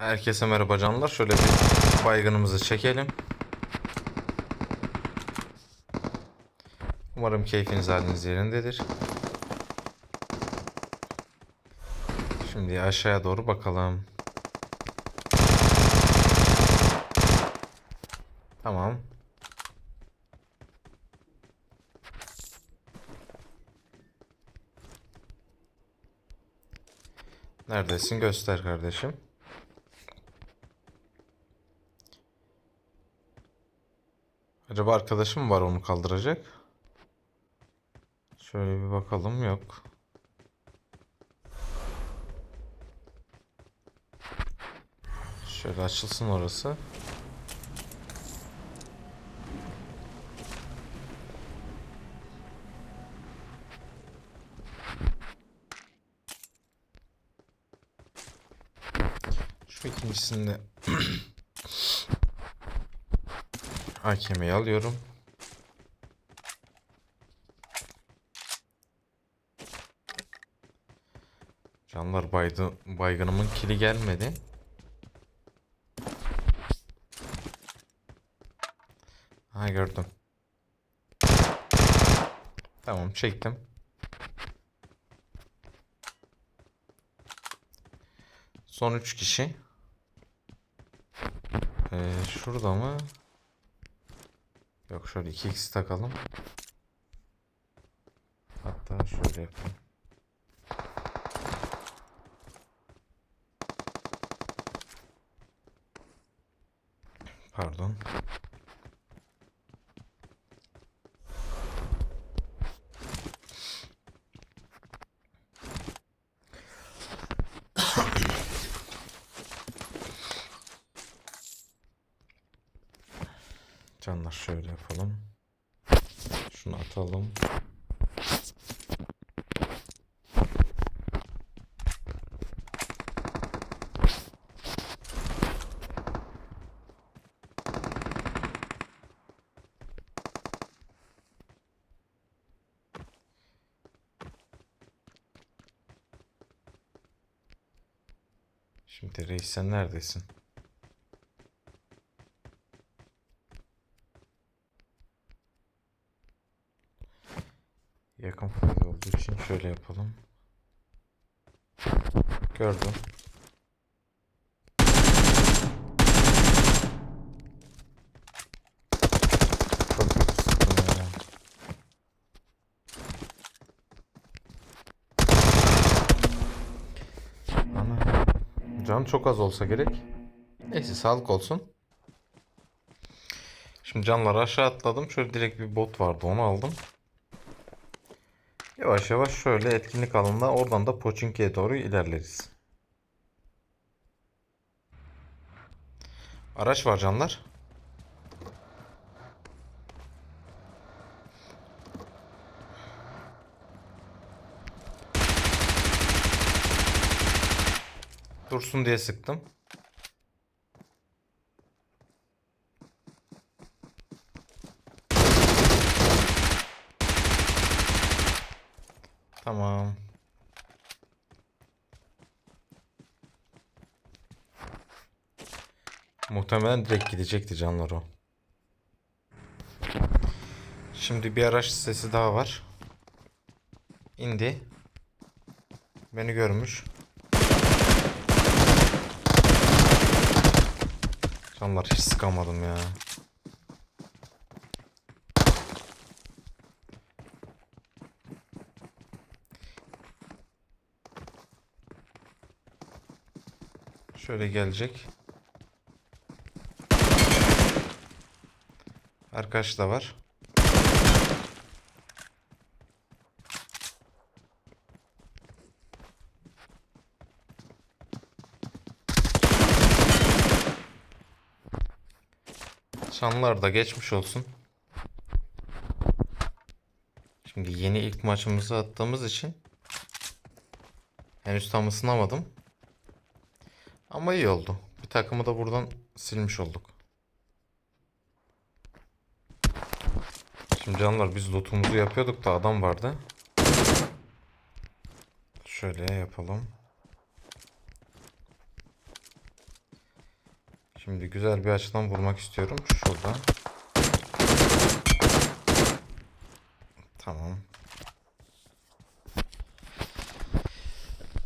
Herkese merhaba canlar. Şöyle bir baygınımızı çekelim. Umarım keyfiniz haliniz yerindedir. Şimdi aşağıya doğru bakalım. Tamam. Neredesin? Göster kardeşim. Acaba arkadaşım var onu kaldıracak? Şöyle bir bakalım. Yok. Şöyle açılsın orası. Şu ikincisini de AKM'yi alıyorum. Canlar baydı, baygınımın kili gelmedi. Ha gördüm. Tamam çektim. Son 3 kişi. Ee, şurada mı? Yok şöyle 2x takalım. Hatta şöyle yapalım. Pardon. Canlar şöyle yapalım. Şunu atalım. Şimdi reis sen neredesin? Yakın fayda olduğu için şöyle yapalım. Gördüm. Çok. Can çok az olsa gerek. Neyse sağlık olsun. Şimdi canları aşağı atladım. Şöyle direkt bir bot vardı onu aldım. Yavaş yavaş şöyle etkinlik alanına oradan da Pochinki'ye doğru ilerleriz. Araç var canlar. Dursun diye sıktım. Tamam. Muhtemelen direkt gidecekti canlar o. Şimdi bir araç sesi daha var. İndi. Beni görmüş. Canlar hiç sıkamadım ya. Şöyle gelecek. Arkadaş da var. Şanlar da geçmiş olsun. Şimdi yeni ilk maçımızı attığımız için henüz tam ısınamadım. Ama iyi oldu. Bir takımı da buradan silmiş olduk. Canlar biz lootumuzu yapıyorduk da adam vardı. Şöyle yapalım. Şimdi güzel bir açıdan vurmak istiyorum. Şurada. Tamam.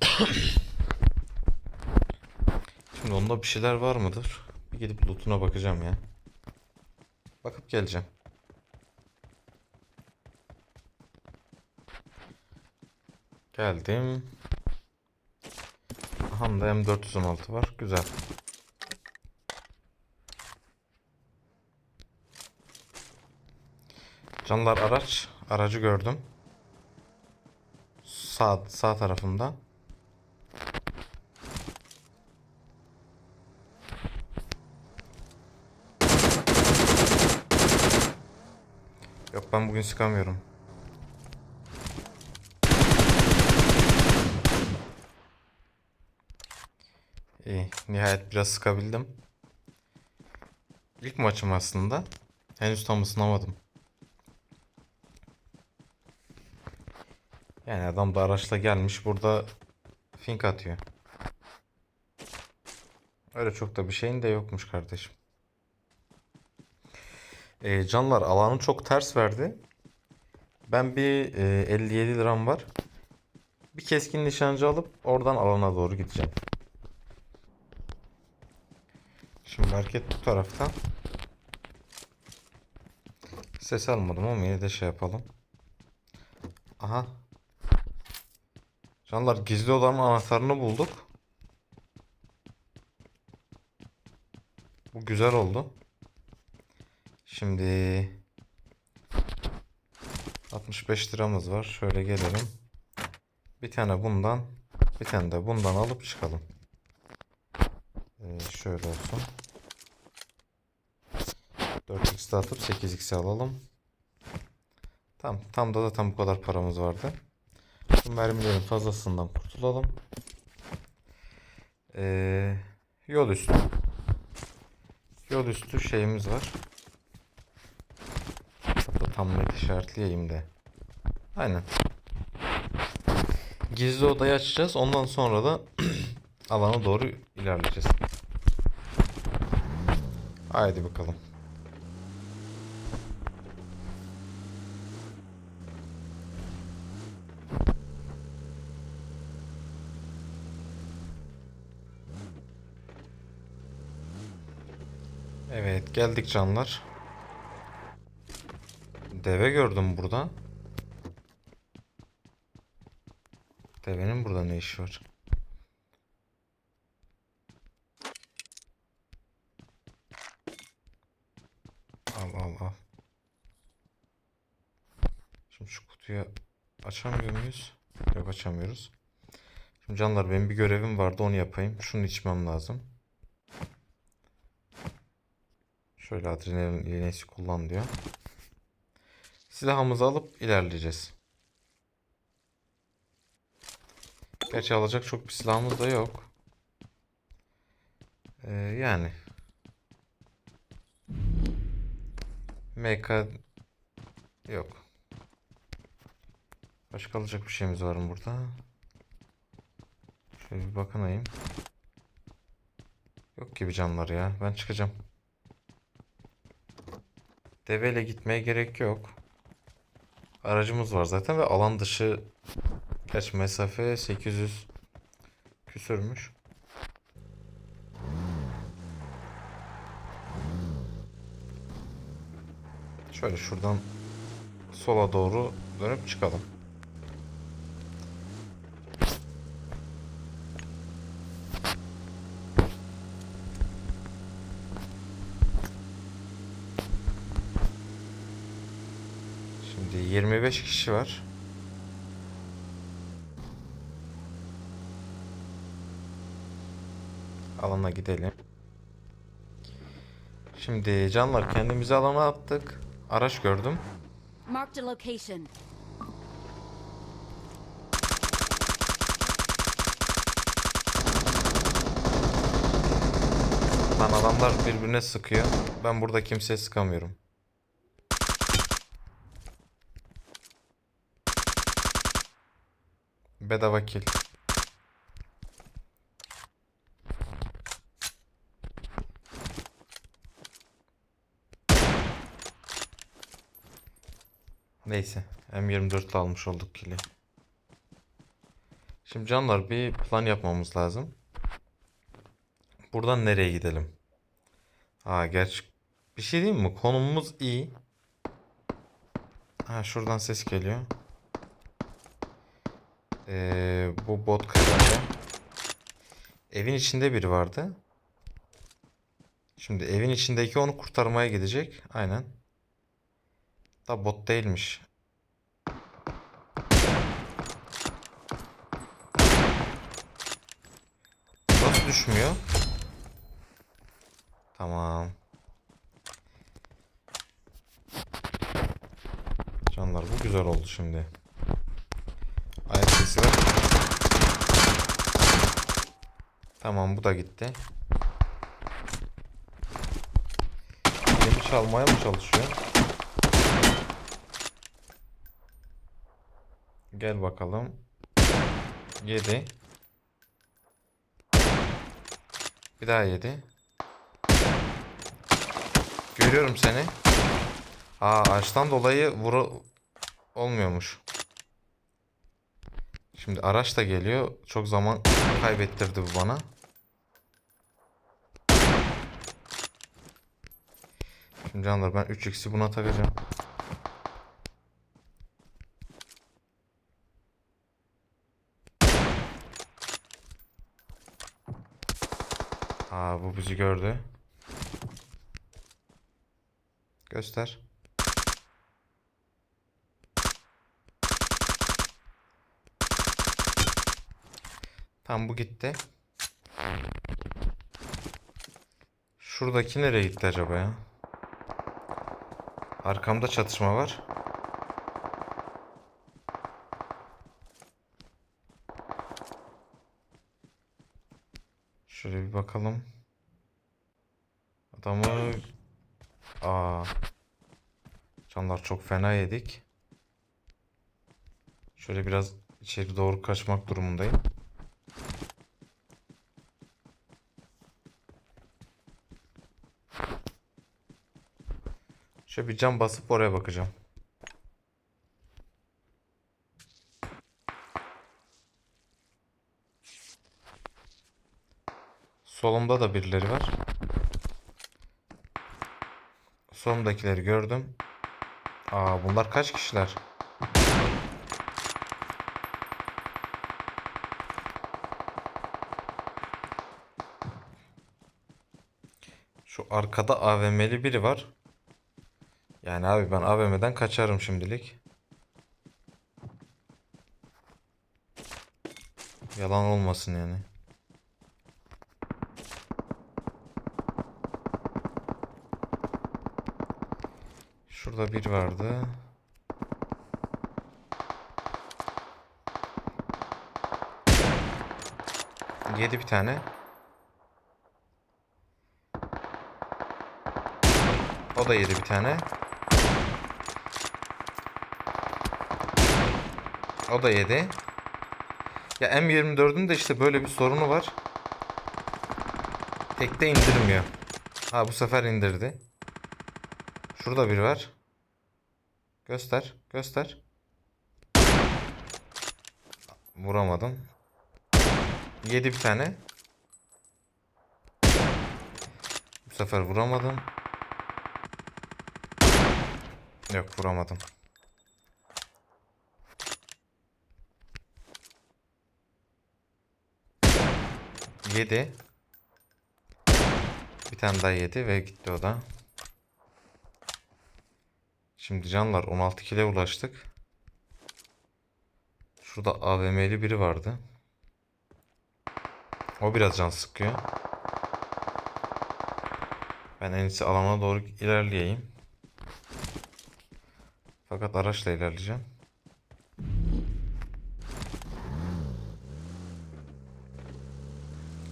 Şimdi onda bir şeyler var mıdır? Bir gidip lootuna bakacağım ya. Bakıp geleceğim. Geldim. Aha da M416 var. Güzel. Canlar araç. Aracı gördüm. Sağ, sağ tarafımda. Yok ben bugün sıkamıyorum. İyi. Nihayet biraz sıkabildim. İlk maçım aslında. Henüz tam ısınamadım. Yani adam da araçla gelmiş burada fink atıyor. Öyle çok da bir şeyin de yokmuş kardeşim. Ee, canlar alanı çok ters verdi. Ben bir e, 57 liram var. Bir keskin nişancı alıp oradan alana doğru gideceğim. Şimdi market bu tarafta. Ses almadım ama yine de şey yapalım. Aha. Canlar gizli odanın anahtarını bulduk. Bu güzel oldu. Şimdi 65 liramız var. Şöyle gelelim. Bir tane bundan, bir tane de bundan alıp çıkalım. Ee, şöyle olsun. 4x'de atıp 8x'e alalım. Tam, tam da zaten bu kadar paramız vardı. Şu mermilerin fazlasından kurtulalım. Ee, yol üstü. Yol üstü şeyimiz var. Hatta tam net işaretleyeyim de. Aynen. Gizli odayı açacağız. Ondan sonra da alana doğru ilerleyeceğiz. Haydi bakalım. Geldik canlar. Deve gördüm burada. Devenin burada ne işi var? Al al al. Şimdi şu kutuyu açamıyor muyuz? Yok açamıyoruz. Şimdi canlar benim bir görevim vardı onu yapayım. Şunu içmem lazım. Şöyle adrenalin iğnesi kullan diyor. Silahımızı alıp ilerleyeceğiz. Gerçi alacak çok bir silahımız da yok. Ee, yani. MK yok. Başka alacak bir şeyimiz var mı burada? Şöyle bir bakınayım. Yok gibi canlar ya. Ben çıkacağım. Deveyle gitmeye gerek yok. Aracımız var zaten ve alan dışı kaç mesafe 800 küsürmüş. Şöyle şuradan sola doğru dönüp çıkalım. Şimdi 25 kişi var. Alana gidelim. Şimdi canlar kendimizi alana attık. Araç gördüm. Marked a location. Lan adamlar birbirine sıkıyor. Ben burada kimseye sıkamıyorum. Bedava kill. Neyse. M24'le almış olduk kili. Şimdi canlar bir plan yapmamız lazım. Buradan nereye gidelim? Aa gerçi bir şey diyeyim mi? Konumumuz iyi. Ha şuradan ses geliyor. Ee, bu bot herhalde. Evin içinde biri vardı. Şimdi evin içindeki onu kurtarmaya gidecek. Aynen. Da bot değilmiş. Nasıl düşmüyor? Tamam. Canlar bu güzel oldu şimdi. Var. Tamam bu da gitti. Beni çalmaya mı çalışıyor? Gel bakalım. 7. Bir daha 7. Görüyorum seni. Aa ağaçtan dolayı vuru olmuyormuş. Şimdi araç da geliyor. Çok zaman kaybettirdi bu bana. Şimdi canlar ben 3x'i buna takacağım. Aa bu bizi gördü. Göster. Tam bu gitti. Şuradaki nereye gitti acaba ya? Arkamda çatışma var. Şöyle bir bakalım. Adamı... Aa. Canlar çok fena yedik. Şöyle biraz içeri doğru kaçmak durumundayım. Şöyle bir cam basıp oraya bakacağım. Solumda da birileri var. Solumdakileri gördüm. Aa bunlar kaç kişiler? Şu arkada AVM'li biri var. Yani abi ben AVM'den kaçarım şimdilik. Yalan olmasın yani. Şurada bir vardı. Yedi bir tane. O da yedi bir tane. O da yedi. Ya M24'ün de işte böyle bir sorunu var. Tekte indirmiyor. Ha bu sefer indirdi. Şurada biri var. Göster, göster. Vuramadım. Yedi bir tane. Bu sefer vuramadım. Yok vuramadım. Yedi. Bir tane daha yedi ve gitti o da. Şimdi canlar 16 kile ulaştık. Şurada AVM'li biri vardı. O biraz can sıkıyor. Ben en iyisi alana doğru ilerleyeyim. Fakat araçla ilerleyeceğim.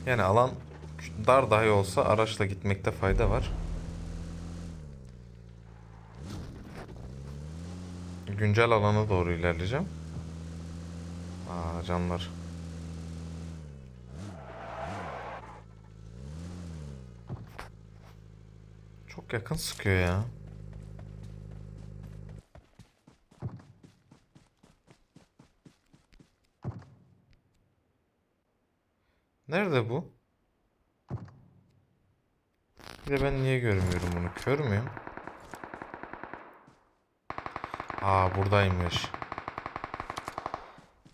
Yani alan dar dahi olsa araçla gitmekte fayda var. Güncel alana doğru ilerleyeceğim. Aa canlar. Çok yakın sıkıyor ya. Nerede bu? Bir de ben niye görmüyorum bunu? Kör müyüm? Aa buradaymış.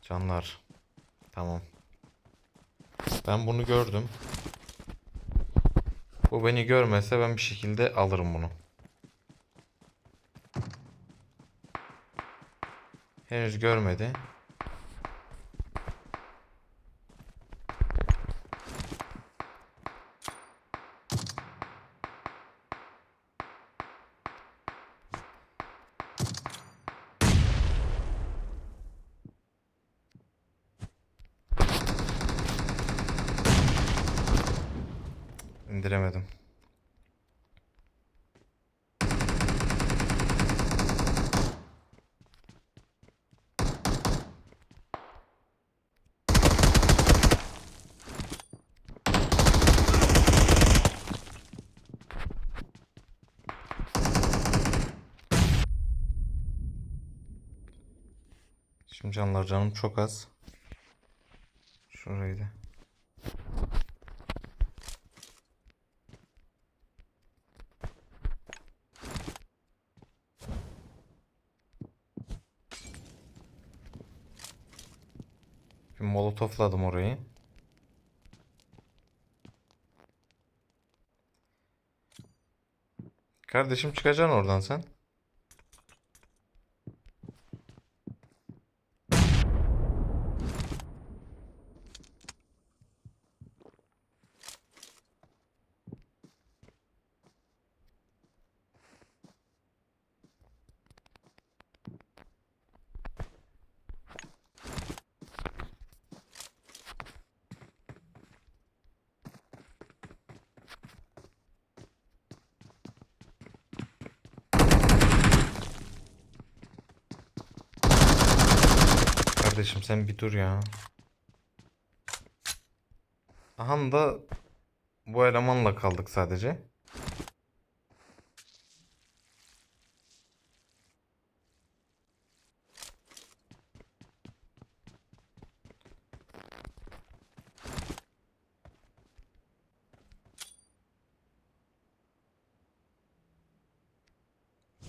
Canlar. Tamam. Ben bunu gördüm. Bu beni görmese ben bir şekilde alırım bunu. Henüz görmedi. Şimdi canlar canım çok az. Şurayı da. Bir molotofladım orayı. Kardeşim çıkacaksın oradan sen. Kardeşim sen bir dur ya. Aha da bu elemanla kaldık sadece.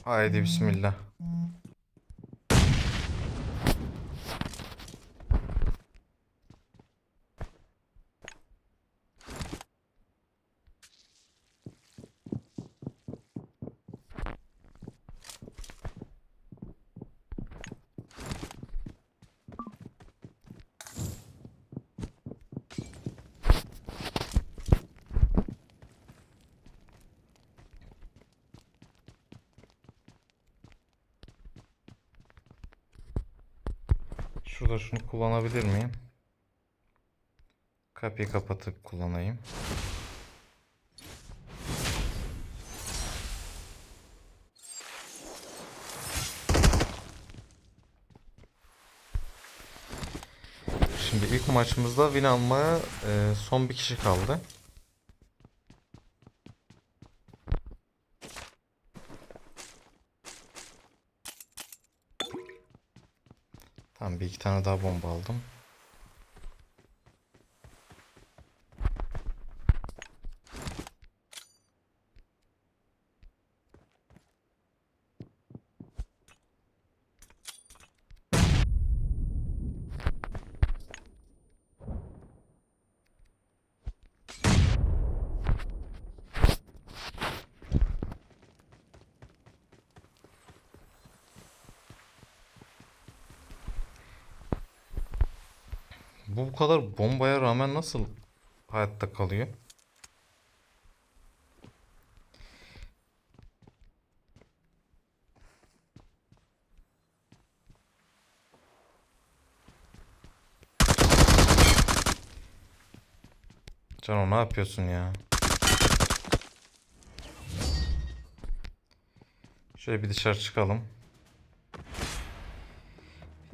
Haydi bismillah. Şurada şunu kullanabilir miyim? Kapıyı kapatıp kullanayım. Şimdi ilk maçımızda win almaya e, son bir kişi kaldı. Tamam bir iki tane daha bomba aldım. Bu bu kadar bombaya rağmen nasıl hayatta kalıyor? Cano ne yapıyorsun ya? Şöyle bir dışarı çıkalım.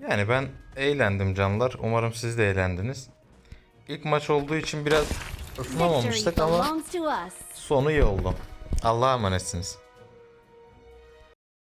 Yani ben eğlendim canlar. Umarım siz de eğlendiniz. İlk maç olduğu için biraz ısınamamıştık ama sonu iyi oldu. Allah'a emanetsiniz.